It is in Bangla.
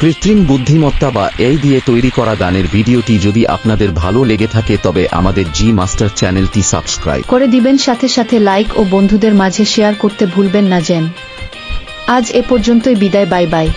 কৃত্রিম বুদ্ধিমত্তা বা এই দিয়ে তৈরি করা গানের ভিডিওটি যদি আপনাদের ভালো লেগে থাকে, তবে আমাদের জি মাস্টার চ্যানেলটি সাবস্ক্রাইব। করে দিবেন সাথে সাথে লাইক ও বন্ধুদের মাঝে শেয়ার করতে ভুলবেন না যেন আজ এ পর্যন্তই, বিদায়, বাই বাই।